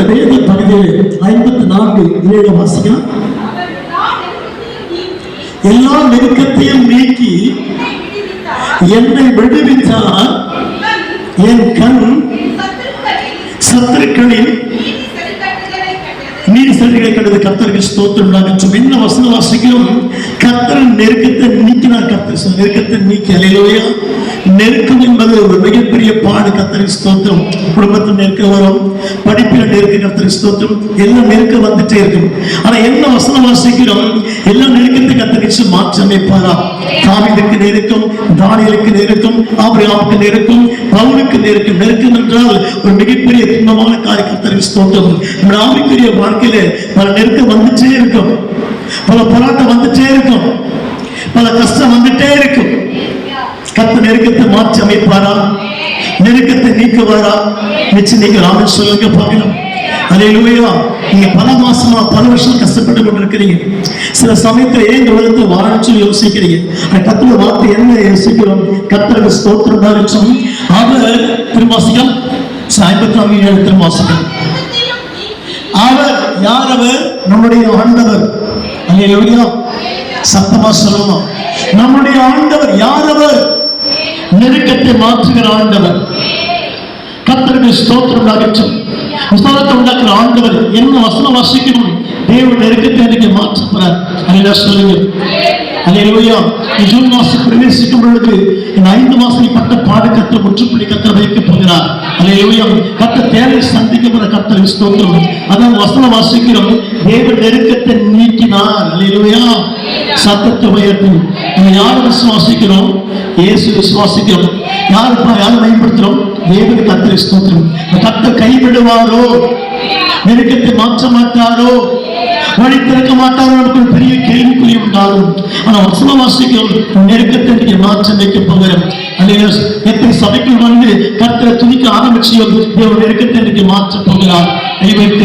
அந்த வேத பகுதியில் ஐம்பத்தி நான்கு ஏழு அவர் எல்லா நெருக்கத்தையும் நீக்கி என்னை விடுவித்தார். என் கண் கண்டது. நீர் செல்களை கண்டது கர்த்தருக்கு ஸ்தோத்திரம். உண்டாகட்டும் என்ன வசன வாசிக்கிறோம். கத்தரன் நெருக்கத்தை நீக்கினார் கத்தர் நெருக்கத்தை நீக்கி அலையிலோயா நெருக்கம் என்பது ஒரு மிகப்பெரிய பாடு கர்த்தருக்கு ஸ்தோத்திரம். குடும்பத்தில் நெருக்க வரும். படிப்பில் நெருக்க கர்த்தருக்கு ஸ்தோத்திரம். எல்லாம் நெருக்க வந்துட்டே இருக்கும். ஆனா என்ன வசனம் வாசிக்கிறோம்? எல்லாம் நெருக்கத்தை கத்தரிச்சு மாற்றி அமைப்பாரா தாவீதுக்கு நெருக்கம் தானியலுக்கு நெருக்கம் ஆபிரியாவுக்கு நெருக்கம் பவுனுக்கு நெருக்கம். நெருக்கம் என்றால் ஒரு மிகப்பெரிய துன்பமான காரிய கர்த்தருக்கு ஸ்தோத்திரம். நம்ம ஆவிக்குரிய வாழ்க்கையில பல நெருக்கம் வந்துட்டே இருக்கும். பல போராட்டம் வந்துட்டே இருக்கும். பல கஷ்டம் வந்துட்டே இருக்கும். கத்த நெருக்கத்தை மாற்றி அமைப்பாரா நெருக்கத்தை நீக்குவாரா? நிச்சயம் நீங்க ராமன் சொல்லுங்க பார்க்கலாம் அலையிலுமையா நீங்க பல மாசமா பல வருஷம் கஷ்டப்பட்டு கொண்டிருக்கிறீங்க. சில சமயத்துல ஏன் இந்த உலகத்தை வாழன்னு சொல்லி யோசிக்கிறீங்க. கத்துல வார்த்தை என்ன யோசிக்கிறோம். கத்தருக்கு ஸ்தோத்திரம் தான் இருக்கும். அவர் திருமாசிகம் ஐம்பத்தாம் ஏழு அவர் யார் அவர் நம்முடைய ஆண்டவர். அல்லையா சத்தமா சொல்லுமா நம்முடைய ஆண்டவர் யார் அவர் நெருக்கத்தை மாற்றுகிற ஆண்டவர். கர்த்தருக்கு ஸ்தோத்திரம் அகற்றும் விசாலத்தை உண்டாக்குற ஆண்டவர். என்ன வசனம் வசிக்கணும்? தேவ நெருக்கத்தை எனக்கு மாற்ற போறார் சொல்லுங்க ஜூன் மாசம் பிரவேசிக்கும் பொழுது இந்த ஐந்து மாசம் பட்ட பாடு கத்த முற்றுப்புள்ளி கத்த வைக்க போகிறார். அல்லேலூயா கத்த தேவை சந்திக்கப்பட போற கத்த ஸ்தோத்திரம். அதான் வசன வாசிக்கிறோம். தேவ நெருக்கத்தை நீக்கினார். அல்லேலூயா சத்தத்தை உயர்த்தி. நம்ம யார் விசுவாசிக்கிறோம்? இயேசு விசுவாசிக்கிறோம். யார் யார் பயன்படுத்துறோம் தேவன் கத்திர ஸ்தோத்திரம். கத்த கைவிடுவாரோ? நெருக்கத்தை மாற்ற மாட்டாரோ வழி திறக்க மாட்டாரோ நமக்கு ஒரு பெரிய கேள்விக்குறி உண்டாகும் ஆனா வசன வாசிக்கிறோம் நெருக்கத்தை நீங்க மாற்றம் வைக்க போகிறோம் அல்லையா எப்படி சபைக்குள் வந்து கர்த்தரை துணிக்க ஆரம்பிச்சியோ தேவன் நெருக்கத்தை இன்னைக்கு மாற்ற போகிறார். கை வைத்து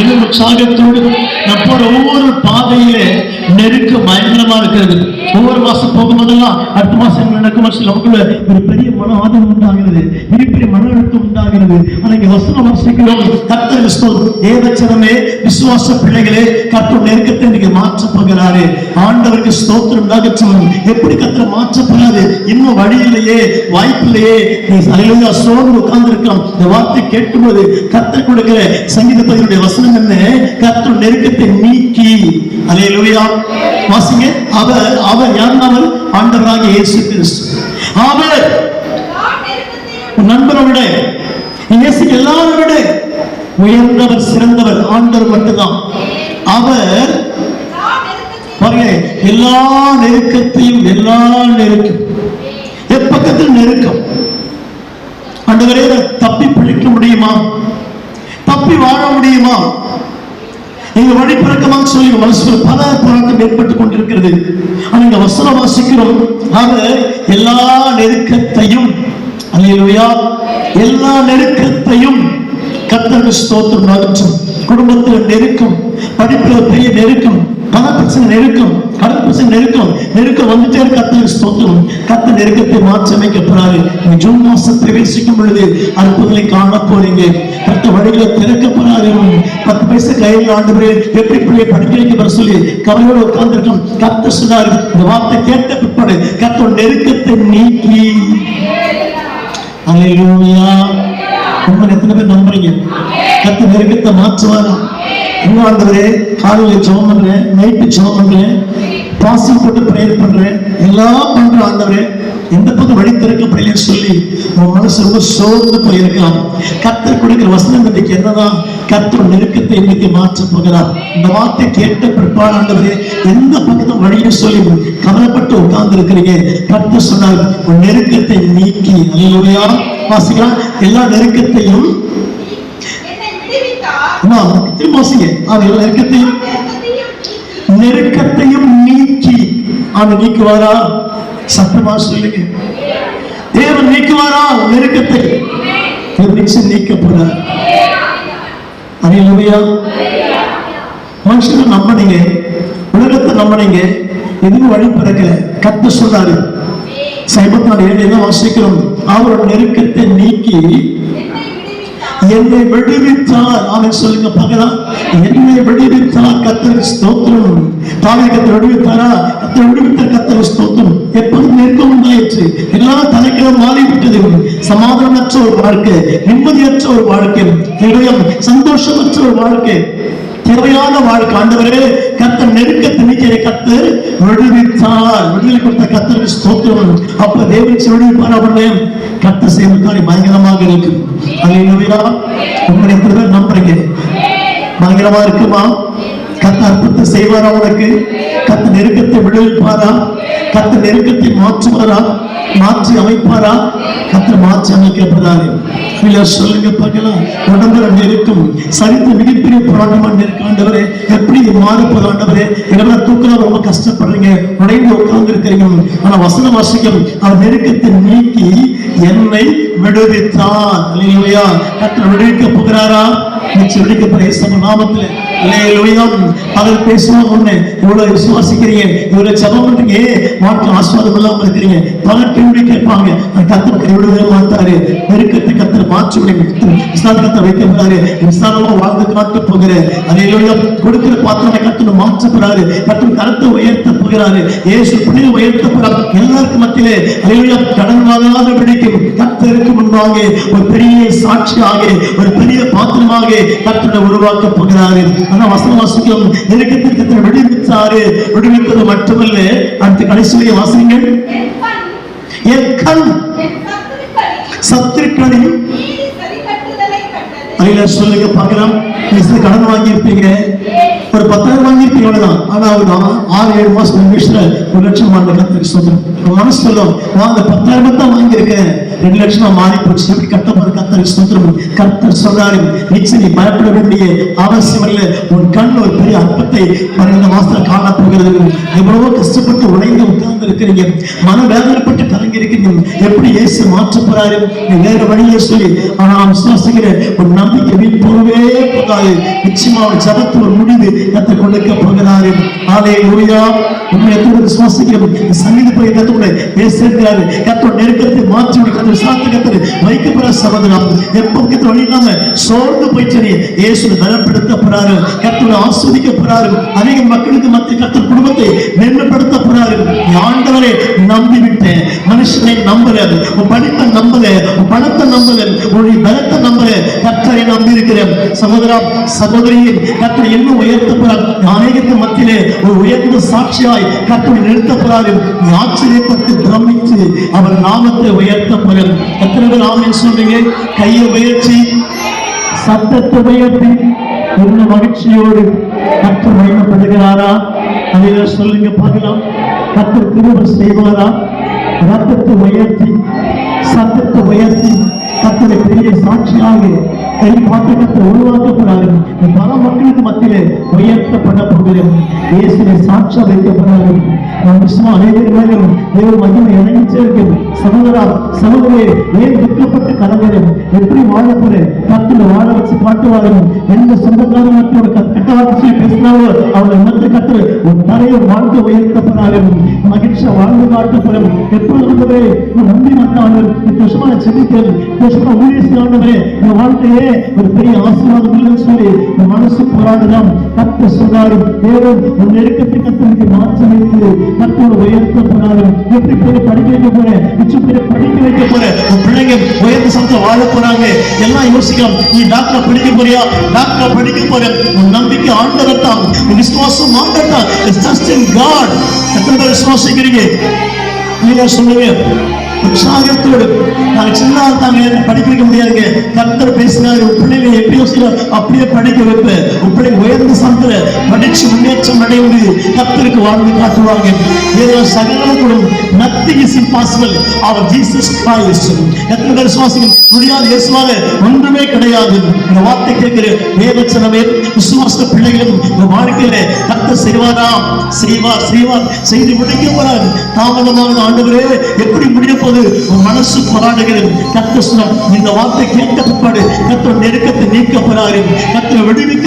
இன்னும் உற்சாகத்தோடு நான் போற ஒவ்வொரு பாதையிலே நெருக்கம் பயங்கரமா இருக்கிறது. ஒவ்வொரு மாசம் போகும்போதெல்லாம் அடுத்த மாசம் என்ன நடக்கும் வருஷம் நமக்குள்ள ஒரு பெரிய மன ஆதரவு உண்டாகிறது. மிகப்பெரிய மன அழுத்தம் உண்டாகிறது. ஆனா இங்க வசனம் வாசிக்கிறோம். கர்த்தர் ஸ்தோத்திரம். ஏவச்சனமே விசுவாச பிள்ளைகளே கர்த்தர் நெருக்கத்தை இன்னைக்கு மாற்ற போகிறாரு ஆண்டவருக்கு ஸ்தோத்திரம் உண்டாகட்டும் எப்படி கர்த்தர் மாற்ற போறாரு இன்னும் வழி இல்லையே வாய்ப்பு இல்லையே நீ அலையிலா சோர்ந்து உட்கார்ந்து இருக்கலாம் இந்த வார்த்தை கேட்கும்போது கர்த்தர் கொடுக்கிற சங்கீத பதினுடைய வசனம் என்ன கத்து நெருக்கத்தை நீக்கி. அலையிலுயா வாசிங்க. அவர் அவர் யார் அவர் ஆண்டவராகிய இயேசு கிறிஸ்து அவர் நண்பரோட இயேசு எல்லாரோட உயர்ந்தவர் சிறந்தவர் ஆண்டவர் மட்டும்தான். அவர். எல்லா நெருக்கத்தையும் பாருங்க எல்லா நெருக்கத்தையும் எல்லா நெருக்கம். எப்பக்கத்தில் நெருக்கம்? ஆண்டவரே தப்பி பிழைக்க முடியுமா? தப்பி வாழ முடியுமா? நீங்க வழிபிறக்கமாக சொல்லி உங்க மனசுல பல போராட்டம் ஏற்பட்டுக் கொண்டிருக்கிறது. ஆனா இங்க வசனம் வாசிக்கிறோம். அவர் எல்லா நெருக்கத்தையும் அல்லையா எல்லா நெருக்கத்தையும் கத்தக ஸ்தோத்திரம் நகற்றும் குடும்பத்தில் நெருக்கம் படிப்புல பெரிய நெருக்கம் பண பிரச்சனை நெருக்கம் கடன் பிரச்சனை நெருக்கம் நெருக்கம் வந்துட்டே இருக்கு. கர்த்தருக்கு ஸ்தோத்திரம். கத்த நெருக்கத்தை மாற்றமைக்க போறாரு நீங்க ஜூன் மாசம் பிரவேசிக்கும் பொழுது அற்புதங்களை காண போறீங்க. கத்த வழிகளை திறக்க போறாரு பத்து பைசா கையில் ஆண்டு எப்படி பிள்ளையை படிக்க வைக்க சொல்லி கவலையோட உட்கார்ந்துருக்கோம். கத்த சொன்னாரு இந்த வார்த்தை கேட்ட பிற்பாடு கத்த நெருக்கத்தை நீக்கி. அல்லேலூயா உங்களை எத்தனை பேர் நம்புறீங்க? கத்து நெருக்கத்தை மாற்றுவாரா இன்னும் காலையில ஜெபம் பண்றேன் நைட்டு ஜெபம் பண்றேன் போட்டு பிரேயர் பண்றேன் எல்லாம் பண்ற ஆண்டவரே எந்த பக்கம் வழி திறக்கப்படலைன்னு சொல்லி உன் மனசு ரொம்ப சோர்ந்து போயிருக்கலாம். கத்தர் கொடுக்கிற வசனம் இன்றைக்கு என்னதான் கத்தர் நெருக்கத்தை இன்னைக்கு மாற்ற போகிறார் இந்த வார்த்தை கேட்ட பிற்பாடு ஆண்டவரே எந்த பக்கத்தும் வழியும் சொல்லி கவலைப்பட்டு உட்கார்ந்து இருக்கிறீங்க கத்தர் சொன்னால் உன் நெருக்கத்தை நீக்கி அல்லையா வாசிக்கலாம். எல்லா நெருக்கத்தையும் விடுவித்தார். அம்மா, திரும்ப வாசிங்க. அவர் நெருக்கத்தையும் நெருக்கத்தையும் நீக்கி அவன் நீக்குவாரா? சத்தமா சொல்லுங்க. தேவன் நீக்குவாரா? நெருக்கத்தை. தேவன் நிச்சயம் நீக்க போறார். அலையிலுமையா மனுஷனை நம்பினீங்க. உலகத்தை நம்பினீங்க. எதுவும் வழி பிறக்கல. கத்து சொல்றாரு. சைபத்தி நாலு ஏழு வாசிக்கிறோம். அவரோட நெருக்கத்தை நீக்கி என்னை விடுவித்தார். அவன் சொல்லுங்க பார்க்கலாம் என்னை விடுவித்தார் கத்தர் ஸ்தோத்திரம். தாவே கத்தர் விடுவித்தாரா? கத்தர் விடுவித்த கத்தர் ஸ்தோத்திரம். எப்போதும் நெருக்கம் உண்டாயிற்று எல்லாம் தலைக்கிழம் மாறிவிட்டது. சமாதானமற்ற ஒரு வாழ்க்கை நிம்மதியற்ற ஒரு வாழ்க்கை இதயம் சந்தோஷமற்ற ஒரு வாழ்க்கை. தேவையான வாழ்க்கை. ஆண்டவரே கத்தர் நெருக்கத்தை நீக்கிற கத்தர் விடுவித்தார். விடுதலை கொடுத்த கத்தருக்கு ஸ்தோத்திரம். அப்ப தேவன் விடுவிப்பார் அவர்களே கத்த செய்வதற்கான பயங்கரமாக இருக்கு. அல்லேலூயா உங்களை எத்தனை பேர் நம்புறீங்க பயங்கரமா இருக்குமா? கத்த அற்புதத்தை செய்வாரா உனக்கு? கத்த நெருக்கத்தை விடுவிப்பாரா? கத்த நெருக்கத்தை மாற்றுவாரா? மாற்றி அமைப்பாரா? கத்த மாற்றி அமைக்கப்படுறாரு இல்ல சொல்லுங்க பார்க்கலாம். உடம்புல நெருக்கம். சரித்து மிகப்பெரிய போராட்டமா நெருக்க ஆண்டவரே எப்படி இது மாறப்போது ஆண்டவரே? எங்களை தூக்கலாம் ரொம்ப கஷ்டப்படுறீங்க? உடைந்து உட்கார்ந்து இருக்கிறீங்க ஆனா வசன வாசிக்கம். அவர் நெருக்கத்தை நீக்கி என்னை விடுவித்தார். இல்லையா கத்தர் விடுவிக்க போகிறாரா? நிச்சயம் விடுவிக்க போற இயேசு நாமத்துல. இல்லையா அவர் பேசுவாங்க ஒண்ணு இவ்வளவு விசுவாசிக்கிறீங்க இவ்வளவு ஜபம் பண்றீங்க. வாழ்க்கை ஆஸ்வாதம் இல்லாம இருக்கிறீங்க. பல கேள்வி கேட்பாங்க. கத்தர் கைவிடவே மாட்டாரு நெருக்கத்தை கத்தர் மாற்றி விடுங்க விசாரத்தை வைக்க போறாரு விசாரணமா வாழ்ந்து காட்ட போகிற அலையிலோட கொடுக்கிற பாத்திரத்தை கத்தர் மாற்ற போறாரு. கத்தர் கருத்தை உயர்த்த போகிறாரு. ஏசு பிள்ளை உயர்த்த போறாரு எல்லாருக்கும் மத்தியிலே அலையிலோட கடன் வாங்காத பிடிக்கும் கத்தருக்கு முன்பாக ஒரு பெரிய சாட்சியாக ஒரு பெரிய பாத்திரமாக கத்தரை உருவாக்க போகிறாரு. ஆனா வசன வாசிக்கும் எனக்கு கத்தர் விடுவித்தாரு விடுவித்தது மட்டுமல்ல. அடுத்த கடைசியிலே வாசிங்கள் எக்கல் கண் என் சொல்லுங்க பார்க்கலாம். நீங்க கடன் வாங்கியிருப்பீங்க. ஒரு பத்தாயிரம் வாங்கியிருப்பீங்க அவ்வளவுதான். ஆனா ஒரு ஆறு ஏழு மாசம் இங்கிலீஷ்ல ஒரு லட்சம் வாங்க கத்துக்கு சொல்றேன் மனசு சொல்லும் வாங்க பத்தாயிரம் தான் வாங்கியிருக்கேன். ரெண்டு லட்சமா மாறி போச்சு. எப்படி கட்ட கத்தர் சுந்தரம் கத்தர் சொல்றாரு நிச்சயம் நீ பயப்பட வேண்டிய அவசியம் இல்லை. உன் கண் ஒரு பெரிய அற்பத்தை பன்னெண்டு மாசத்துல காண போகிறது. எவ்வளவோ கஷ்டப்பட்டு உடைந்து உட்கார்ந்து இருக்கிறீங்க மன வேதனைப்பட்டு கலங்கி இருக்கிறீங்க எப்படி இயேசு மாற்ற போறாரு? நீ வேற வழியே சொல்லி. ஆனா நான் விசுவாசிக்கிறேன் உன் நம்பிக்கை வீண் போகவே போகாது. நிச்சயமா அவன் ஜபத்து ஒரு முடிவு கத்த கொடுக்க போகிறாரு. ஆலே லூயா உண்மை எத்தனை விசுவாசிக்கிறோம் சங்கீத போய் கத்தோட பேசுகிறாரு. கத்தோட நெருக்கத்தை மாற்றி விடுக்கிறது விசாரத்தை வைக்கப்படுற சகோதரம் எப்போ கத்த வழி இல்லாம சோர்ந்து போயிட்டு இயேசு பலப்படுத்த போறாரு கத்தோட ஆஸ்வதிக்க போறாரு அநேக மக்களுக்கு மத்திய கத்தர் குடும்பத்தை மேன்மைப்படுத்த போறாரு நீ ஆண்டவரை நம்பி மனுஷனை நம்பல உன் படிப்பை நம்பல உன் பணத்தை நம்பல உன்னுடைய பலத்தை நம்பல கத்தரை நம்பி இருக்கிறேன் சகோதரா சகோதரியின் கத்தரை என்ன உயர்த்த அநேகத்து மத்தியிலே ஒரு உயர்ந்த சாட்சியாய் கத்தரை நிறுத்த நீ ஆச்சரியப்பட்டு பிரமித்து அவர் நாமத்தை உயர்த்த எத்தனை பேர் ஆமென் சொல்றீங்க? கையை உயர்த்தி சத்தத்தை உயர்த்தி என்ன மகிழ்ச்சியோடு கற்று மயமப்படுகிறாரா அதை சொல்லுங்க பார்க்கலாம். கற்று திரும்ப செய்வாரா? ரத்தத்தை உயர்த்தி சத்தத்தை உயர்த்தி. கத்தரை பெரிய சாட்சியாக கை பார்த்து கத்தர் உருவாக்க பல மக்களுக்கு மத்தியிலே உயர்த்தப்பட போகிறேன் இயேசுவை சாட்சியா வைக்கப்படுறாரு நான் விசுவா அனைவரும் மேலும் தேவ மகிமை இணைஞ்சே இருக்கும். சகோதரா சகோதரே ஏன் துக்கப்பட்டு எப்படி வாழ கத்துல வாழ வச்சு காட்டுவார்கள் எந்த சொந்தக்காரன் மற்றோட கட்ட வார்த்தை பேசினாலோ அவளை மற்ற கத்து ஒரு தரையை வாழ்ந்து உயர்த்தப்படார்கள் மகிழ்ச்சியா வாழ்ந்து காட்டப்படும். எப்பொழுது நம்பி வந்தார்கள் இந்த வருஷமா செபிக்கிறேன் இந்த ஊழியர்கள் ஆண்டவரே இந்த வாழ்க்கையே ஒரு பெரிய ஆசீர்வாதம் இல்லைன்னு சொல்லி இந்த மனசு போராடுதான் கத்த சொன்னாலும் தேவன் ஒரு நெருக்கத்தை கத்தனுக்கு மாற்றம் வைத்து உயர்த்த போனாலும் எப்படி பேர் படிக்க வைக்க போறேன் மிச்சம் பேர் படிக்க வைக்க போறேன் உன் பிள்ளைங்க உயர்ந்த சமத்தை வாழ போறாங்க எல்லாம் யோசிக்கலாம் நீ டாக்டர் படிக்க போறியா? டாக்டர் படிக்க போற. உன் நம்பிக்கை ஆண்டவர் தான் உன் விசுவாசம் ஆண்டவர் தான் இட்ஸ் ஜஸ்ட் இன் காட் எத்தனை பேர் விசுவாசிக்கிறீங்க? நீங்க சொல்லுவேன் உற்சாகத்தோடு நாங்க சின்ன தாங்க படிக்க வைக்க முடியாதுங்க கத்தர் பேசினாரு உன் பிள்ளைங்க எப்படி யோசிக்கிறோம் அப்படியே படிக்க வைப்பேன் உன் பிள்ளைங்க உயர்ந்த சந்திர படிச்சு முன்னேற்றம் அடைந்து கத்தருக்கு வாழ்ந்து காட்டுவாங்க. ஏதோ சகலம் கூடும் நத்திங் இஸ் இம்பாசிபிள் அவர் ஜீசஸ் கிரைஸ்ட் எத்தனை பேர் விசுவாசிகள் முடியாது இயேசுவால? ஒன்றுமே கிடையாது. இந்த வார்த்தை கேட்கிற வேதச்சனமே விசுவாச பிள்ளைகளும் இந்த வாழ்க்கையில கத்தர் செய்வாராம் செய்வார் செய்வார். செய்து முடிக்க போறார். தாமதமாக ஆண்டவரே எப்படி முடிய போது உன் மனசு போராடுகிறது கத்த இந்த வார்த்தை கேட்ட பிற்பாடு கத்த நெருக்கத்தை நீக்க கத்த விடுவிக்க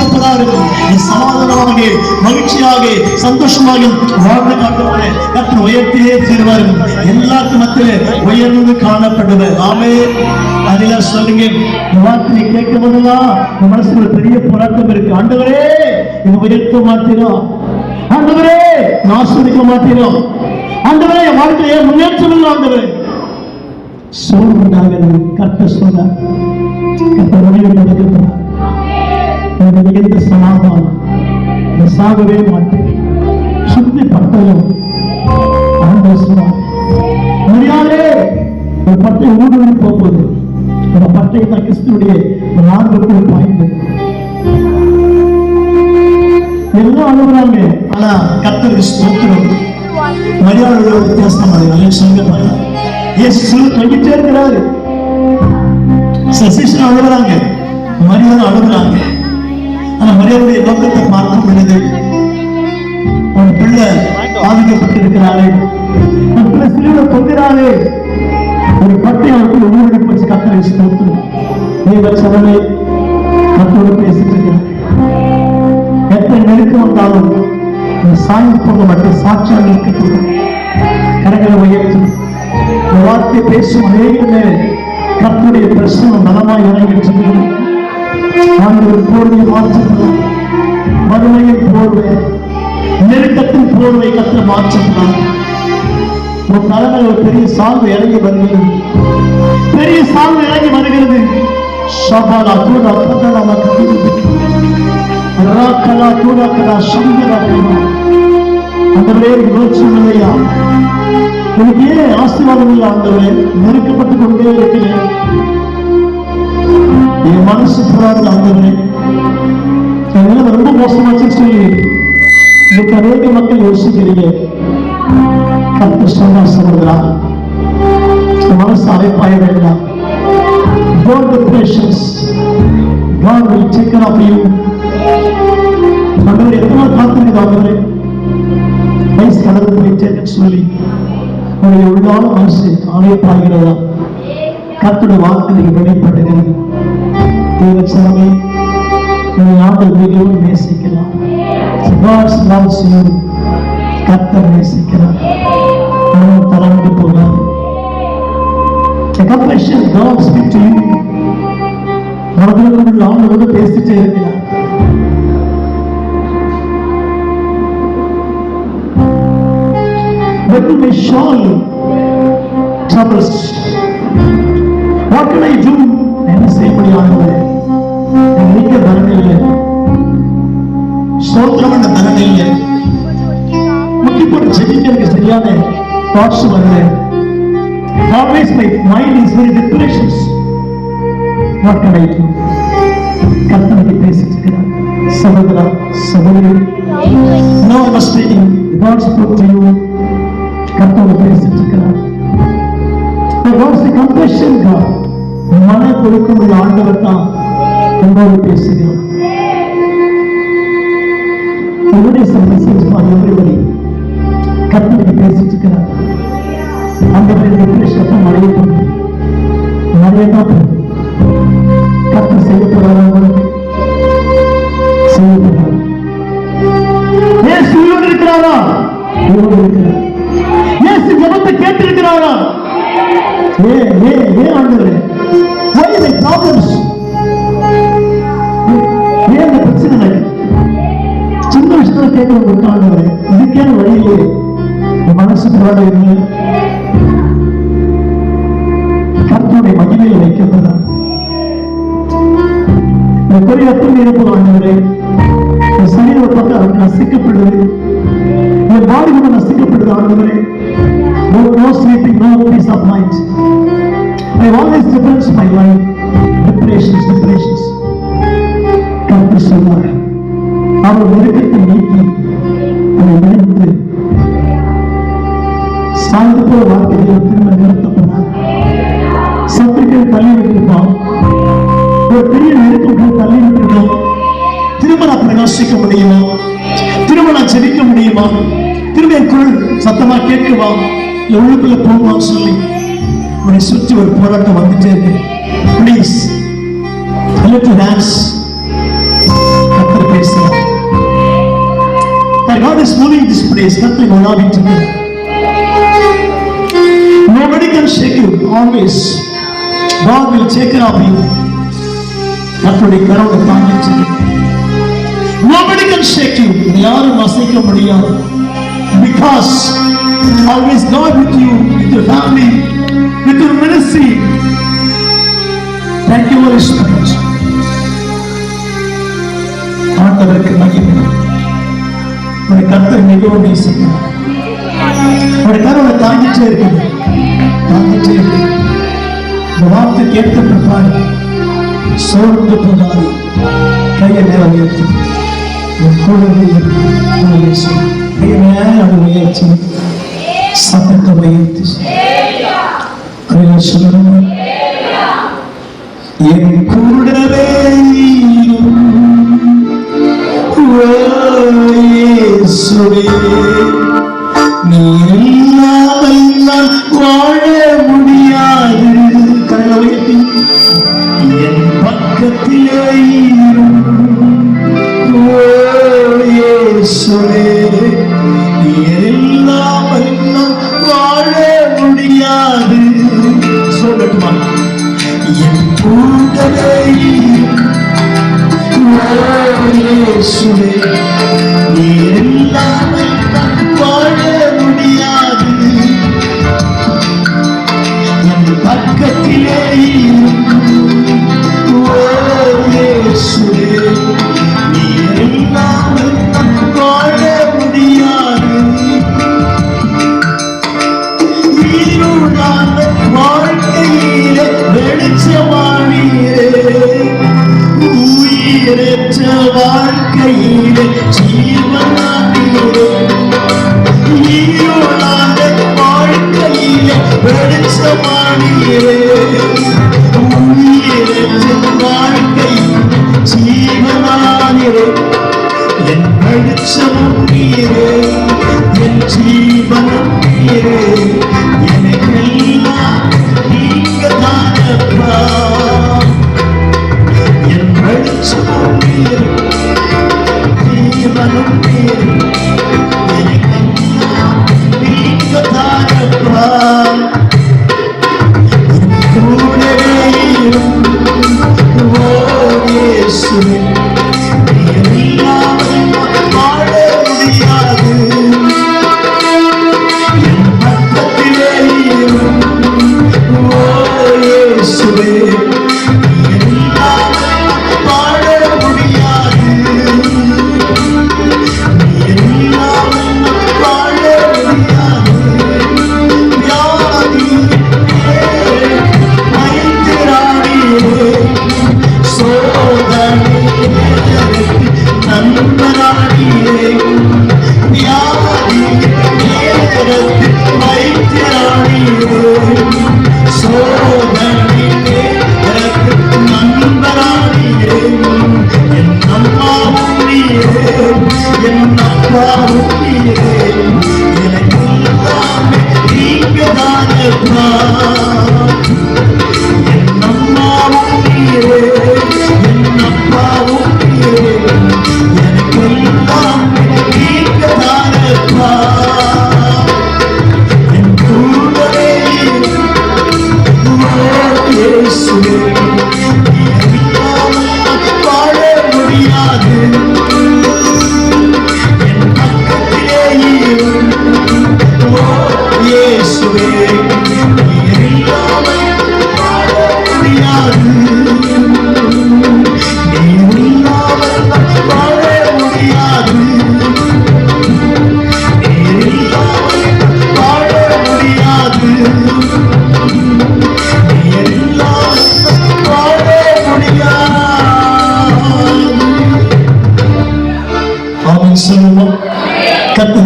நீ சமாதானமாக மகிழ்ச்சியாக சந்தோஷமாக வாழ்ந்து காட்டுவாரு கத்த உயர்த்தியே தீர்வாரு. எல்லாருக்கும் மத்தியில உயர்ந்து காணப்படுவர். ஆமே அதில் சொல்லுங்க. இந்த வார்த்தையை கேட்கும் போதெல்லாம் உன் மனசுல பெரிய போராட்டம் இருக்கு. ஆண்டவரே இது உயர்த்த மாத்திரம் ஆண்டவரே நான் மாத்திரம் ஆண்டவரே என் வாழ்க்கையை முன்னேற்றம் இல்லை ஆண்டவரே. சொல்றாங்க கட்ட சொன்னார். கட்ட முடிவு நடக்கிறார் உங்களுக்கு எந்த சமாதானம்? சாகவே மாட்டேன். சுத்தி பட்டதும் ஆண்டவர் சொன்னார் மரியாதை ஒரு பட்டை ஊடுருவி போகுது அந்த பட்டை தான் கிறிஸ்துடைய மார்க்கத்தில் பாய்ந்தது. எல்லாம் அழுகுறாங்க ஆனா கர்த்தருக்கு ஸ்தோத்திரம். மரியாதையோட வித்தியாசம் அது சொல்லுங்க பாருங்க இயேசு தொங்கிட்டே இருக்கிறாரு. சசிஷன் அழுகுறாங்க. மரியாதை அழுகுறாங்க. ஆனா மரியாதையுடைய நோக்கத்தை பார்க்கும் பொழுது உன் பிள்ளை பாதிக்கப்பட்டிருக்கிறாரே உன் பிள்ளை சிலுவை தொங்குறாரே ஒரு பட்டை அவருக்கு ஊழல் வச்சு கத்தரை ஸ்தோத்திரம் தேவ சவனை கத்தோடு பேசிட்டு இருக்கிறார். எத்தனை நெருக்கம் வந்தாலும் சாய்ந்து போக மாட்டேன் சாட்சியாக இருக்கட்டும் கரங்களை உயர்த்தி வார்த்தை பேசும் அநேகமே கத்துடைய பிரசனம் நலமாய் இறங்கிட்டு ஆண்டவர் போர்வை மாற்றப்படும். வறுமையின் போர்வை நெருக்கத்தின் போர்வை கத்திர மாற்றப்படும். உன் தலைமையில் ஒரு பெரிய சால்வு இறங்கி வருகிறது. பெரிய சால்வு இறங்கி வருகிறது. சபாலா தூடா பதலா மக்கள் ராக்கலா அந்த சங்கராக்கலா ஆண்டவரே யோசனையா எனக்கு ஏன் ஆசீர்வாதம் இல்லை ஆண்டவரே நெருக்கப்பட்டு கொண்டே இருக்கிறேன். என் மனசு போராது ஆண்டவரே என் ரொம்ப மோசமாச்சுன்னு சொல்லி இன்னைக்கு அநேக மக்கள் யோசிக்கிறீங்க. கத்து சொன்னா சகோதரா மனசு அழைப்பாய வேண்டாம். God the patience God will take care of you. ஆண்டவர் எத்தனை காத்திருக்கிறார் ஆண்டவரே? வயசு கடந்து போயிட்டேன்னு சொல்லி. உங்களுடைய உள்ளான மனசு ஆணையப்பாகிறதா கத்துடைய வாக்கு நீங்க வெளிப்படுகிறது தேவச்சாமி நீங்க ஆண்டவர் மிகவும் நேசிக்கலாம். God loves you நேசிக்கிறார். அவன் தளர்ந்து போகாது A compassion God speak to you. அவர்களுக்குள்ள ஆண்டோடு பேசிட்டே இருக்கிறார் But you may surely troubles. What can I do? என்ன செய்ய முடியாதது நீக்க தரணை இல்லை சோத்திரம் என்ற தரணை இல்லை முட்டி போட்டு ஜெபிக்க எனக்கு சரியான தாட்ஸ் வருது always my mind is very depressions what can I do கர்த்தனுக்கு பேசிட்டு இருக்கிறார் சகோதரா சகோதரி no understanding God spoke to you கர்த்தரோட பேசிட்டு இருக்கிறார் மன கொடுக்கும் உள்ள ஆண்டவர் தான் உங்களோடு பேசுகிறார். Everybody is பேசிட்டு இருக்கிறார் அந்த டிப்ரெஷன் மறைய போகுது மறைய தான் போகுது என் மனசு கர்த்தருடைய மகிமையில் வைக்கப்பட்டார் இந்த கொரியத்தில் இருப்பது ஆண்டவரே என் பார்த்து அவருக்கு நசிக்கப்படுது என் பாடி கூட நசிக்கப்படுது ஆண்டவரே No, no sleeping, no peace of mind. I always difference my life. Depressions, depressions. கருத்து சொன்னார் அவர் நெருக்கத்தை நீக்கி மருத்துவ வார்த்தைகளை திரும்ப நிறுத்தப்படும் சத்துக்களை தள்ளி விட்டுருக்கோம் ஒரு பெரிய நெருப்புகளை தள்ளி விட்டுருக்கோம் திரும்ப நான் பிரகாசிக்க முடியுமா? திரும்ப நான் ஜெபிக்க முடியுமா? திரும்ப என் குரல் சத்தமா கேட்குவா எவ்வளவுக்குள்ள போகுமான்னு சொல்லி உன்னை சுற்றி ஒரு போராட்டம் வந்துட்டே இருக்கு. ப்ளீஸ் லிட்டில் ஹேண்ட்ஸ் கத்தர் பேசலாம். God is moving this place. Nothing will not be. never shake you. Always. God will take care of you. கற்றுடைய கரவுட தாங்கிச்சு Nobody can shake you. யாரும் அசைக்க முடியாது. Because always God with you, with your family, with your ministry. Thank you very much. ஆண்டவருக்கு மகிமை உடைய கருத்தை மிகவும் நேசிக்கிறார் உடைய கருவை தாங்கிச்சே இருக்கிறார் தாங்கச்சே இந்த வார்த்தை கேட்ட பிரபாரி சோர்ந்து போகாது. கையை மேல உயர்த்தி. எப்பொழுது consumir.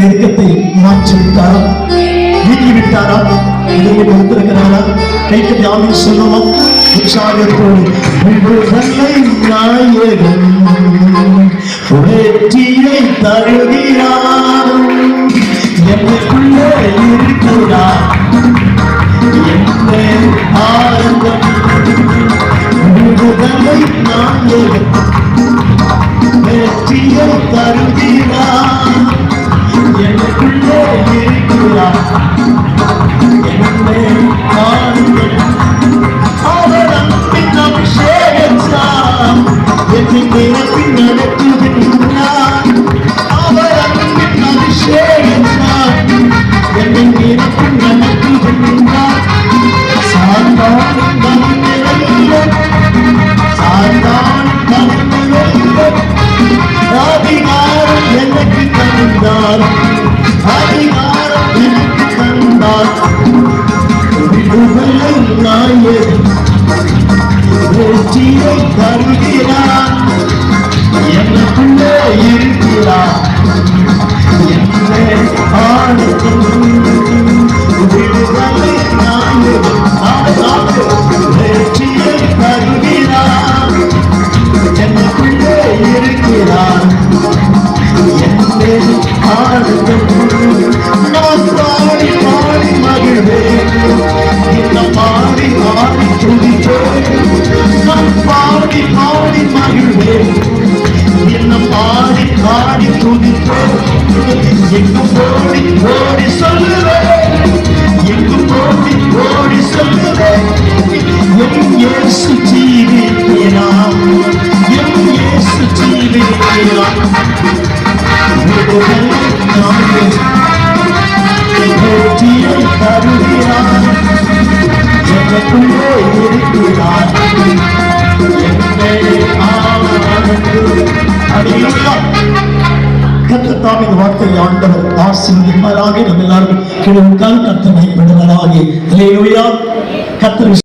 நெருக்கத்தை மாற்றி விட்டாரா நீக்கி விட்டாரா இதற்கு கொடுத்திருக்கிறாரா கைக்கு யாரும் சொல்லுவோம் உற்சாகத்தோடு நாயகன் வெற்றியை தருகிறார்? தருகிறான் என்ன பிள்ளை இருக்கிறான் என்ன ஆடு விடுதலை நான் பாடி பாடி மகிழ்வேன் என்ன பாடி பாடி துதிப்பேன் எங்கு போடி ஓடி சொல்லுவேன் எங்கு போடி ஓடி சொல்லுவேன் என் இயேசு ஜீவிக்கிறான் என் இயேசு ஜீவிக்கிறான் தருகிறான் எனக்குள்ளே இருக்கிறான் கத்தத்தாம் இந்த வார்த்தையை ஆண்டவர் ஆசீர்வதிப்பாராக நம்ம எல்லாரும் கிழக்கால் கத்தனை விடுவதாக கத்தர்